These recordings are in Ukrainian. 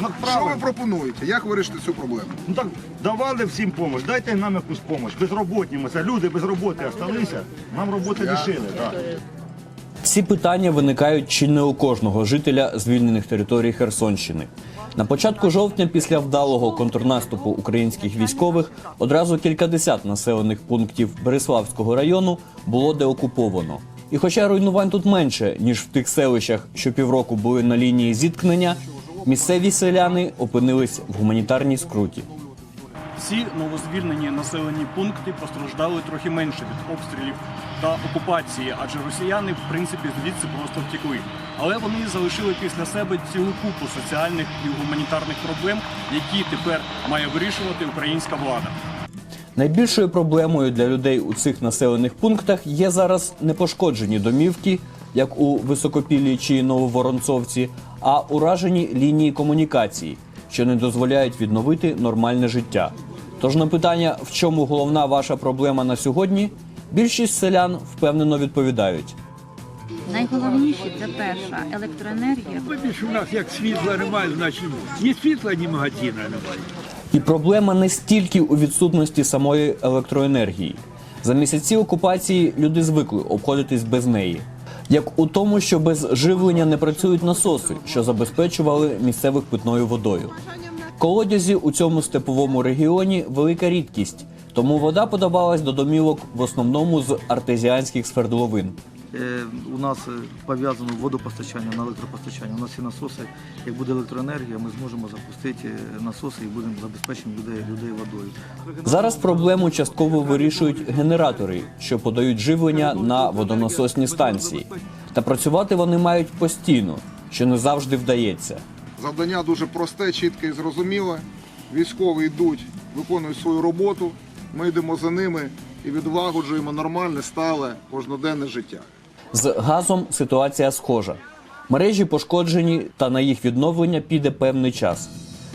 Ну, Що ви пропонуєте? Як вирішити цю проблему? Ну так давали всім допомогу, дайте нам якусь допомогу. Безробітні ми, це люди без роботи залишилися, нам роботи лишили. Так. Ці питання виникають чи не у кожного жителя звільнених територій Херсонщини. На початку жовтня, після вдалого контрнаступу українських військових, одразу кількадесят населених пунктів Береславського району було деокуповано. І хоча руйнувань тут менше ніж в тих селищах, що півроку були на лінії зіткнення, місцеві селяни опинились в гуманітарній скруті. Всі новозвільнені населені пункти постраждали трохи менше від обстрілів та окупації, адже росіяни, в принципі, звідси просто втекли. Але вони залишили після себе цілу купу соціальних і гуманітарних проблем, які тепер має вирішувати українська влада. Найбільшою проблемою для людей у цих населених пунктах є зараз не пошкоджені домівки, як у Високопіллі чи Нововоронцовці, а уражені лінії комунікації, що не дозволяють відновити нормальне життя. Тож на питання, в чому головна ваша проблема на сьогодні, більшість селян впевнено відповідають. Найголовніше це перша електроенергія. Бачиш, у нас як світла немає, значить ні світла, ні магазина немає. І проблема не стільки у відсутності самої електроенергії. За місяці окупації люди звикли обходитись без неї. Як у тому, що без живлення не працюють насоси, що забезпечували місцевих питною водою. Колодязі у цьому степовому регіоні велика рідкість, тому вода подавалась до домівок в основному з артезіанських свердловин. Е, У нас е, пов'язано водопостачання на електропостачання. У нас є насоси. Як буде електроенергія, ми зможемо запустити е, насоси і будемо забезпечити людей, людей водою. Зараз проблему частково вирішують генератори, що подають живлення на водонасосні станції. Та працювати вони мають постійно, що не завжди вдається. Завдання дуже просте, чітке і зрозуміле. Військові йдуть, виконують свою роботу. Ми йдемо за ними і відлагоджуємо нормальне, стале, кожноденне життя. З газом ситуація схожа. Мережі пошкоджені, та на їх відновлення піде певний час.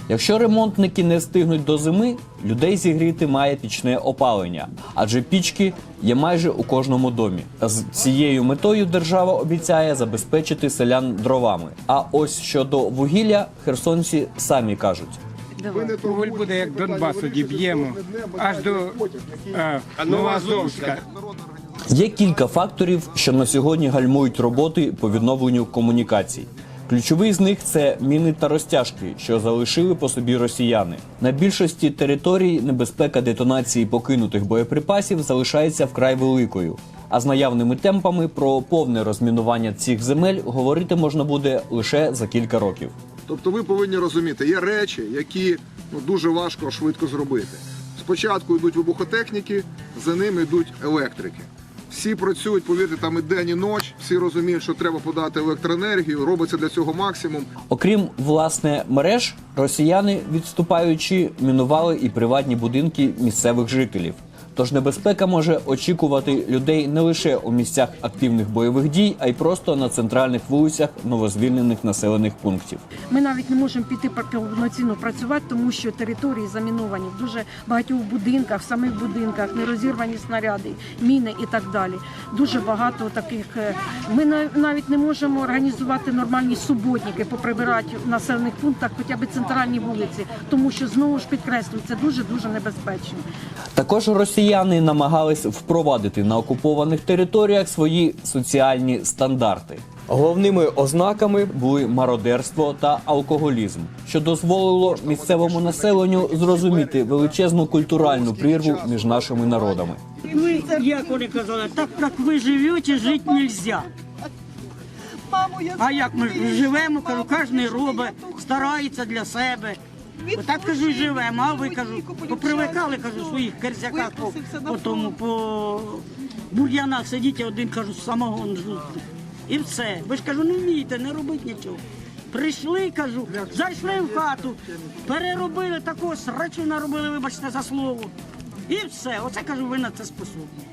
Якщо ремонтники не встигнуть до зими, людей зігріти має пічне опалення, адже пічки є майже у кожному домі. З цією метою держава обіцяє забезпечити селян дровами. А ось щодо вугілля, херсонці самі кажуть. Уголь буде як Донбасу діб'ємо, аж до е, Новоазовська. Є кілька факторів, що на сьогодні гальмують роботи по відновленню комунікацій. Ключовий з них це міни та розтяжки, що залишили по собі росіяни. На більшості територій небезпека детонації покинутих боєприпасів залишається вкрай великою. А з наявними темпами про повне розмінування цих земель говорити можна буде лише за кілька років. Тобто ви повинні розуміти, є речі, які ну, дуже важко швидко зробити. Спочатку йдуть вибухотехніки, за ними йдуть електрики. Всі працюють, повірте, там і день, і ніч, всі розуміють, що треба подати електроенергію, робиться для цього максимум. Окрім власне мереж, росіяни, відступаючи, мінували і приватні будинки місцевих жителів. Тож небезпека може очікувати людей не лише у місцях активних бойових дій, а й просто на центральних вулицях новозвільнених населених пунктів. Ми навіть не можемо піти повноцінно працювати, тому що території заміновані в дуже багатьох будинках, в самих будинках, нерозірвані снаряди, міни і так далі. Дуже багато таких. е, Ми навіть не можемо організувати нормальні суботники, поприбирати в населених пунктах хоча б центральні вулиці, тому що знову ж підкреслюю, це дуже дуже небезпечно. Також росіяни намагались впровадити на окупованих територіях свої соціальні стандарти. Головними ознаками були мародерство та алкоголізм, що дозволило місцевому населенню зрозуміти величезну культуральну прірву між нашими народами. Ви, як вони казали, так як ви живете, жити нельзя. А як ми живемо, кажу, кожен робить, старається для себе. Отак кажу, і живемо, а ви кажу, попривикали, кажу, своїх керзяках по, по тому, по бур'янах сидіти, один кажу, самогон жути. І все. Ви ж кажу, не вмієте, не робіть нічого. Прийшли, кажу, зайшли в хату, переробили такого срачу наробили, вибачте за слово. І все. Оце кажу, ви на це способні.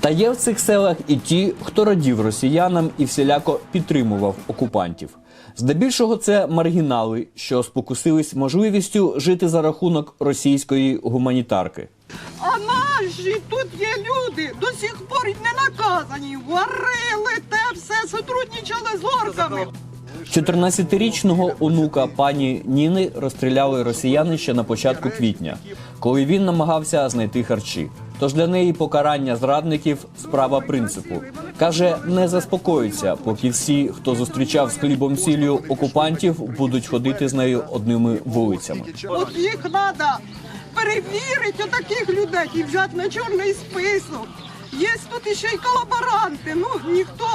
Та є в цих селах і ті, хто радів росіянам і всіляко підтримував окупантів. Здебільшого це маргінали, що спокусились можливістю жити за рахунок російської гуманітарки. А наші тут є люди, до сих пор не наказані, варили те все, сотрудничали з орками. 14-річного онука пані Ніни розстріляли росіяни ще на початку квітня, коли він намагався знайти харчі. Тож для неї покарання зрадників справа принципу. Каже, не заспокоїться, поки всі, хто зустрічав з хлібом сіллю окупантів, будуть ходити з нею одними вулицями. От їх треба перевірити, отаких людей, і взяти на чорний список. Є тут ще й колаборанти. Ну ніхто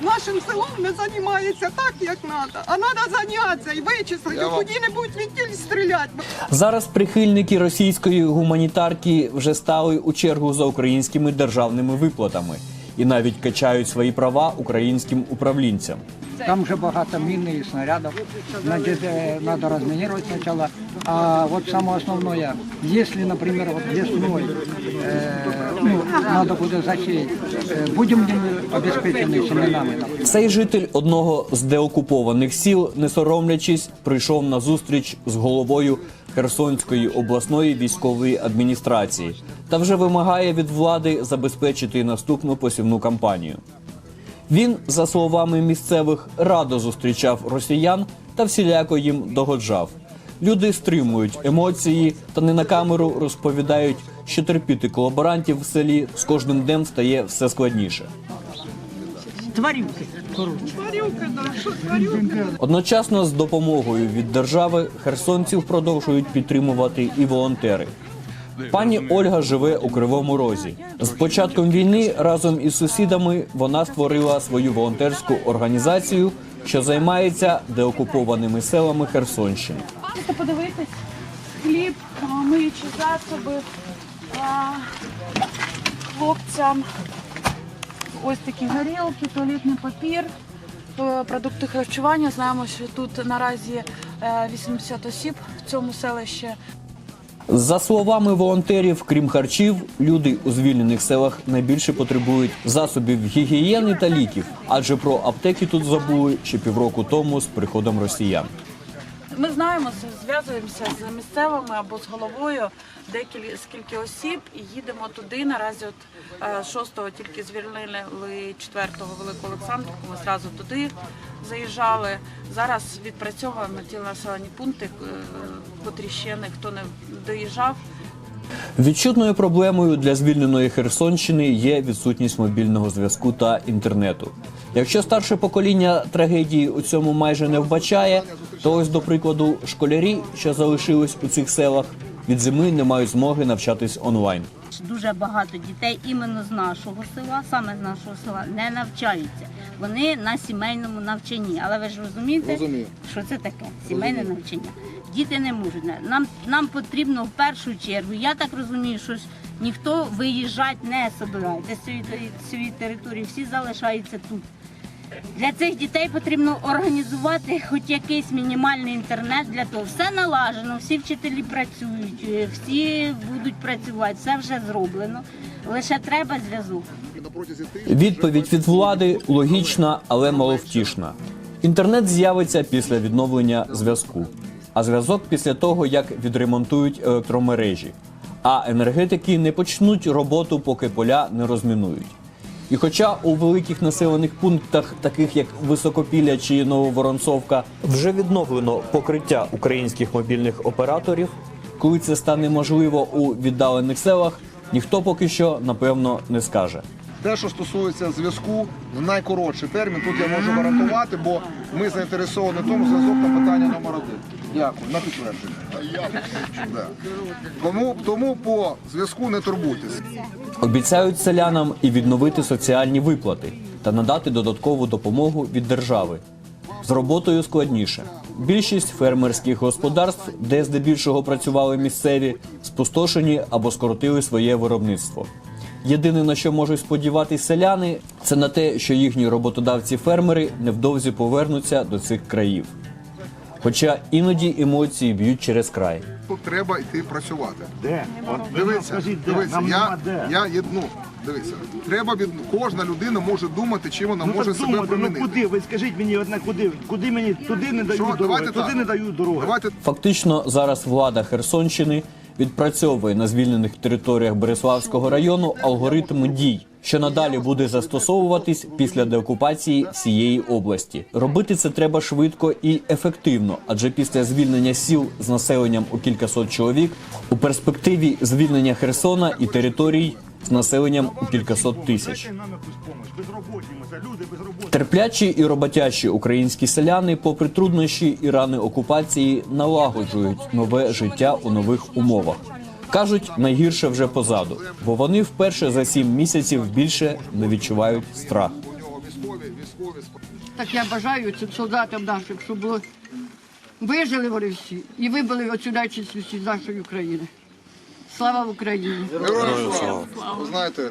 нашим селом не займається так, як треба. А треба зайнятися і вичислити, Я вам- куди-небудь відтіль стріляти. Зараз прихильники російської гуманітарки вже стали у чергу за українськими державними виплатами і навіть качають свої права українським управлінцям. Там же багато мін і снарядів. Значит, э, надо разминировать сначала. А вот самое основное, если, например, вот весной э, ну, надо будет засеять, э, будем ли мы обеспечены семенами там? Цей житель одного з деокупованих сіл, не соромлячись, прийшов на зустріч з головою Херсонської обласної військової адміністрації та вже вимагає від влади забезпечити наступну посівну кампанію. Він, за словами місцевих, радо зустрічав росіян та всіляко їм догоджав. Люди стримують емоції та не на камеру розповідають, що терпіти колаборантів в селі з кожним днем стає все складніше. Тварюки. Одночасно з допомогою від держави херсонців продовжують підтримувати і волонтери. Пані Ольга живе у Кривому Розі. З початком війни разом із сусідами вона створила свою волонтерську організацію, що займається деокупованими селами Херсонщини. Просто подивитись хліб, миючі засоби хлопцям. Ось такі горілки, туалетний папір, е, продукти харчування. Знаємо, що тут наразі е, 80 осіб в цьому селищі. За словами волонтерів, крім харчів, люди у звільнених селах найбільше потребують засобів гігієни та ліків, адже про аптеки тут забули ще півроку тому з приходом росіян. Ми знаємо, зв'язуємося з місцевими або з головою декілька осіб і їдемо туди. Наразі от е, 6-го тільки звільнили 4-го Велику Олександрівку. Ми зразу туди заїжджали. Зараз відпрацьовуємо ті населені пункти, е, котрі ще ніхто не доїжджав. Відчутною проблемою для звільненої Херсонщини є відсутність мобільного зв'язку та інтернету. Якщо старше покоління трагедії у цьому майже не вбачає, то ось до прикладу школярі, що залишились у цих селах, від зими не мають змоги навчатись онлайн. Дуже багато дітей іменно з нашого села, саме з нашого села, не навчаються. Вони на сімейному навчанні. Але ви ж розумієте, Розумію. що це таке? Сімейне навчання. Діти не можуть. Нам, нам потрібно в першу чергу. Я так розумію, що ж ніхто виїжджати не собирається з цієї, з цієї території, всі залишаються тут. Для цих дітей потрібно організувати хоч якийсь мінімальний інтернет для того. Все налажено, всі вчителі працюють, е, всі будуть працювати, все вже зроблено. Лише треба зв'язок. Відповідь від влади логічна, але маловтішна. Інтернет з'явиться після відновлення зв'язку, а зв'язок після того, як відремонтують електромережі. А енергетики не почнуть роботу, поки поля не розмінують. І хоча у великих населених пунктах, таких як Високопілля чи Нововоронцовка, вже відновлено покриття українських мобільних операторів, коли це стане можливо у віддалених селах, ніхто поки що напевно не скаже. Те, що стосується зв'язку, в найкоротший термін, тут я можу гарантувати, бо ми заінтересовані в тому зв'язок на питання номер один. Дякую, на підтвердження. Тому, тому по зв'язку не турбуйтесь. Обіцяють селянам і відновити соціальні виплати та надати додаткову допомогу від держави. З роботою складніше. Більшість фермерських господарств, де здебільшого працювали місцеві, спустошені або скоротили своє виробництво. Єдине на що можуть сподіватись селяни, це на те, що їхні роботодавці-фермери невдовзі повернуться до цих країв. Хоча іноді емоції б'ють через край. Тут треба йти працювати. Де? От дивіться, я, я є- ну, дивіться, треба від кожна людина може думати, чим вона Ну, може так себе думайте, ну куди? Ви скажіть мені одне, куди? Куди мені туди не дають Що, дороги, давайте туди так. не дають дороги. Давайте Фактично зараз влада Херсонщини відпрацьовує на звільнених територіях Береславського району алгоритм дій, що надалі буде застосовуватись після деокупації всієї області. Робити це треба швидко і ефективно, адже після звільнення сіл з населенням у кількасот чоловік у перспективі звільнення Херсона і територій з населенням у кількасот тисяч. Терплячі і роботящі українські селяни, попри труднощі і рани окупації, налагоджують нове життя у нових умовах. Кажуть, найгірше вже позаду, бо вони вперше за сім місяців більше не відчувають страх. Так я бажаю цим солдатам нашим, щоб вижили вони всі і вибили оцю нечисть з нашої України. Слава Україні! Героям слава! Ви знаєте,